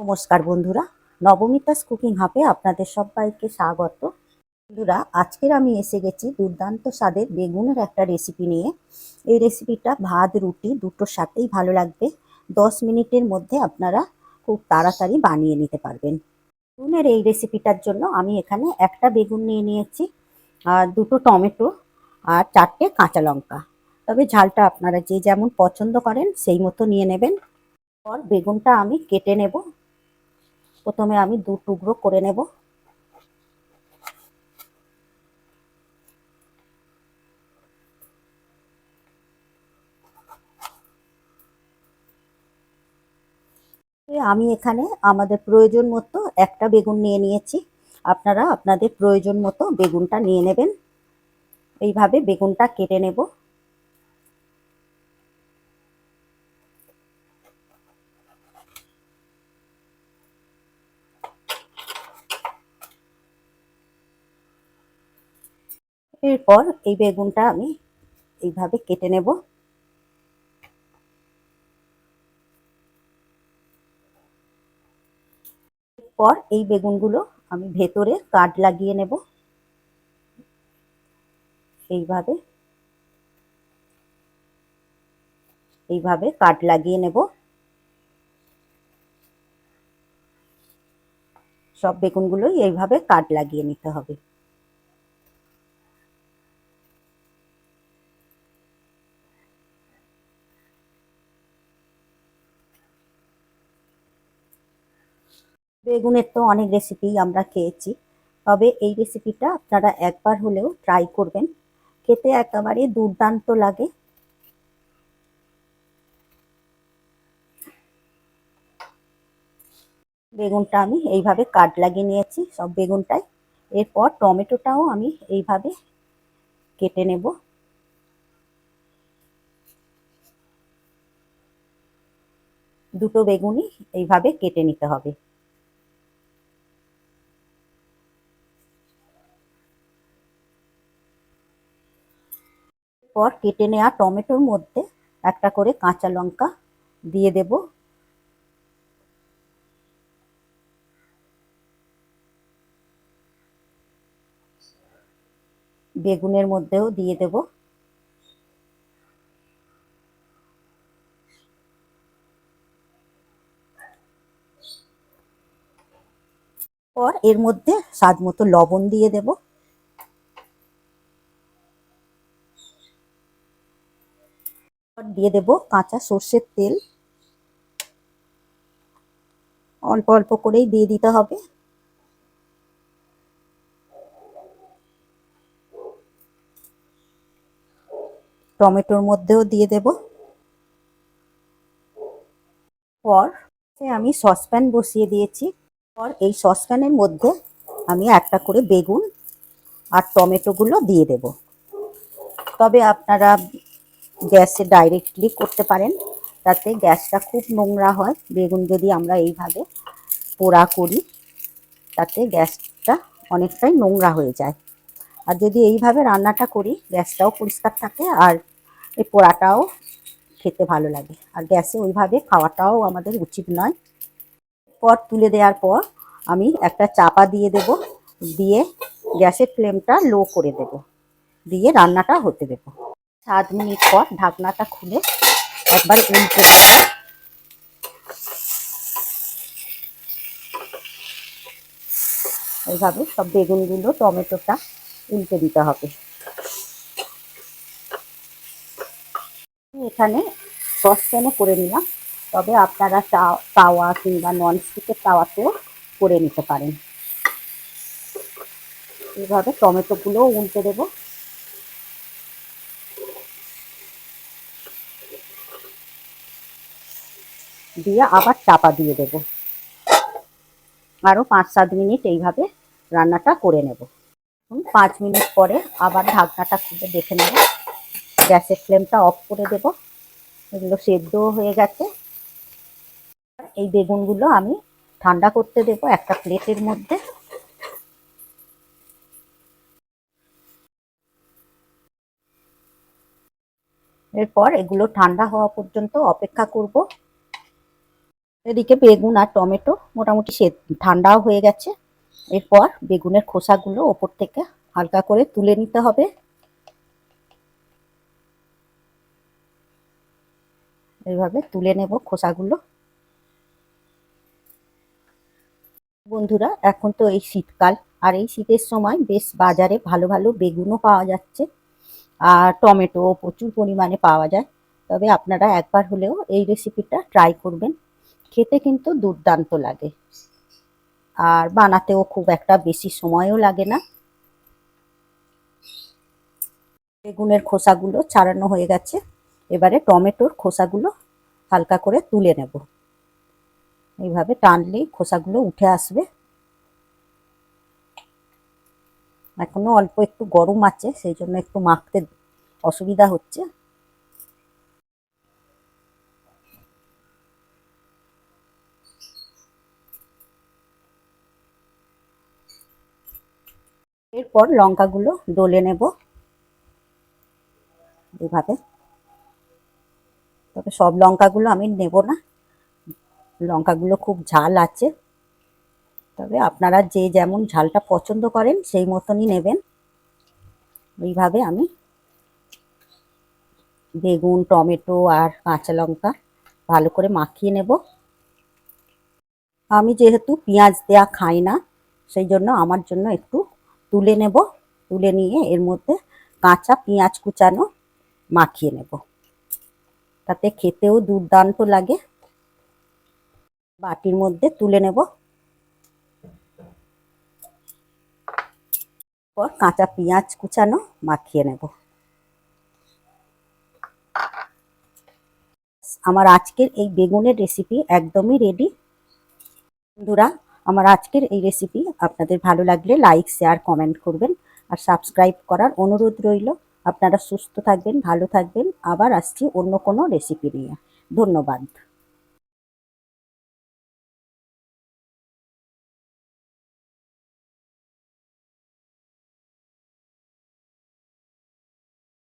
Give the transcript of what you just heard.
নমস্কার বন্ধুরা, নবমিতাস কুকিং হাবে আপনাদের সবাইকে স্বাগত। বন্ধুরা, আজকের আমি এসে গেছি দুর্দান্ত স্বাদের বেগুনের একটা রেসিপি নিয়ে। এই রেসিপিটা ভাত, রুটি দুটোর সাথেই ভালো লাগবে। দশ মিনিটের মধ্যে আপনারা খুব তাড়াতাড়ি বানিয়ে নিতে পারবেন। বেগুনের এই রেসিপিটার জন্য আমি এখানে একটা বেগুন নিয়ে নিয়েছি, আর দুটো টমেটো, আর চারটে কাঁচা লঙ্কা। তবে ঝালটা আপনারা যে যেমন পছন্দ করেন সেই মতো নিয়ে নেবেন। পর বেগুনটা আমি কেটে নেব। প্রথমে আমি দু টুকরো করে নেব। আমি এখানে আমাদের প্রয়োজন মতো একটা বেগুন নিয়ে নিয়েছি। আপনারা আপনাদের প্রয়োজন মতো বেগুনটা নিয়ে নেবেন। এইভাবে বেগুনটা কেটে নেব। এরপর এই বেগুনটা আমি এইভাবে কেটে নেব। পর এই বেগুনগুলো আমি ভেতরে কাট লাগিয়ে নেব। এইভাবে এইভাবে কাট লাগিয়ে নেব। সব বেগুনগুলোই এইভাবে কাট লাগিয়ে নিতে হবে। বেগুনের তো অনেক রেসিপি আমরা খেয়েছি। তবে এই রেসিপিটা আপনারা একবার হলেও ট্রাই করবেন। খেতে একেবারে দুর্দান্ত লাগে। বেগুনটা আমি এইভাবে কাট লাগিয়ে নিয়েছি সব বেগুনটাই। এরপর টমেটোটাও আমি এইভাবে কেটে নেব। দুটো বেগুনই এইভাবে কেটে নিতে হবে। পর কেটে নেওয়া টমেটোর মধ্যে একটা করে কাঁচা লঙ্কা দিয়ে দেব। বেগুনের মধ্যেও দিয়ে দেব। পর এর মধ্যে স্বাদ মতো লবণ দিয়ে দেবো। দিয়ে দেব কাঁচা সর্ষের তেল। অল্প অল্প করেই দিয়ে দিতে হবে। টমেটোর মধ্যেও দিয়ে দেব। পর আমি সসপ্যান বসিয়ে দিয়েছি। পর এই সসপ্যানের মধ্যে আমি একটা করে বেগুন আর টমেটোগুলো দিয়ে দেব। তবে আপনারা গ্যাসে ডাইরেক্টলি করতে পারেন। তাতে গ্যাসটা খুব নোংরা হয়। বেগুন যদি আমরা এইভাবে পোড়া করি, তাতে গ্যাসটা অনেকটাই নোংরা হয়ে যায়। আর যদি এইভাবে রান্নাটা করি, গ্যাসটাও পরিষ্কার থাকে আর এই পোড়াটাও খেতে ভালো লাগে। আর গ্যাসে ওইভাবে খাওয়াটাও আমাদের উচিত নয়। পর তুলে দেওয়ার পর আমি একটা চাপা দিয়ে দেব। দিয়ে গ্যাসের ফ্লেমটা লো করে দেব। দিয়ে রান্নাটা হতে দেবো। সাত মিনিট পর ঢাকনাটা খুলে একবার উল্টে দেব এইভাবে সব বেগুনগুলো, টমেটোটা উল্টে দিতে হবে। এখানে সসপ্যানে করে নিলাম। তবে আপনারা তাওয়া কিংবা ননস্টিকের তাওয়াতেও করে নিতে পারেন। এইভাবে টমেটোগুলোও উল্টে দেবো। দিয়ে আবার চাপা দিয়ে দেব। আরও পাঁচ সাত মিনিট এইভাবে রান্নাটা করে নেব। পাঁচ মিনিট পরে আবার ঢাকনাটা খুলে দেখে নেব। গ্যাসের ফ্লেমটা অফ করে দেব। এগুলো সেদ্ধও হয়ে গেছে। এই বেগুনগুলো আমি ঠান্ডা করতে দেব একটা প্লেটের মধ্যে। এরপর এগুলো ঠান্ডা হওয়া পর্যন্ত অপেক্ষা করব। এদিকে বেগুন আর টমেটো মোটামুটি সে ঠান্ডাও হয়ে গেছে। এরপর বেগুনের খোসাগুলো ওপর থেকে হালকা করে তুলে নিতে হবে। এইভাবে তুলে নেব খোসাগুলো। বন্ধুরা, এখন তো এই শীতকাল, আর এই শীতের সময় বেশ বাজারে ভালো ভালো বেগুনও পাওয়া যাচ্ছে আর টমেটো প্রচুর পরিমাণে পাওয়া যায়। তবে আপনারা একবার হলেও এই রেসিপিটা ট্রাই করবেন। খেতে কিন্তু দুর্দান্ত লাগে। আর বানাতেও খুব একটা বেশি সময়ও লাগে না। বেগুনের খোসাগুলো ছাড়ানো হয়ে গেছে। এবারে টমেটোর খোসাগুলো হালকা করে তুলে নেব। এইভাবে টানলেই খোসাগুলো উঠে আসবে। এখনও অল্প একটু গরম আছে, সেই জন্য একটু মাখতে অসুবিধা হচ্ছে। এরপর লঙ্কাগুলো ডলে নেব এইভাবে তবে সব লঙ্কাগুলো আমি নেব না। লঙ্কাগুলো খুব ঝাল আছে। তবে আপনারা যে যেমন ঝালটা পছন্দ করেন সেই মতনই নেবেন। এইভাবে আমি বেগুন, টমেটো আর কাঁচা লঙ্কা ভালো করে মাখিয়ে নেব। আমি যেহেতু পেঁয়াজ দেয়া খাই না, সেই জন্য আমার জন্য একটু তুলে নেব, তুলে নিয়ে এর মধ্যে কাঁচা পেঁয়াজ কুচানো মাখিয়ে নেব। তাতে খেতেও দুর্দান্ত লাগে। বাটির মধ্যে তুলে নেব। পর কাঁচা পেঁয়াজ কুচানো মাখিয়ে নেব। আমার আজকের এই বেগুনের রেসিপি একদমই রেডি বন্ধুরা আমার আজকের এই রেসিপি আপনাদের ভালো লাগলে লাইক শেয়ার কমেন্ট করবেন। আর সাবস্ক্রাইব করার অনুরোধ রইল। আপনারা সুস্থ থাকবেন, ভালো থাকবেন। আবার আসছি অন্য কোনো রেসিপি নিয়ে। ধন্যবাদ।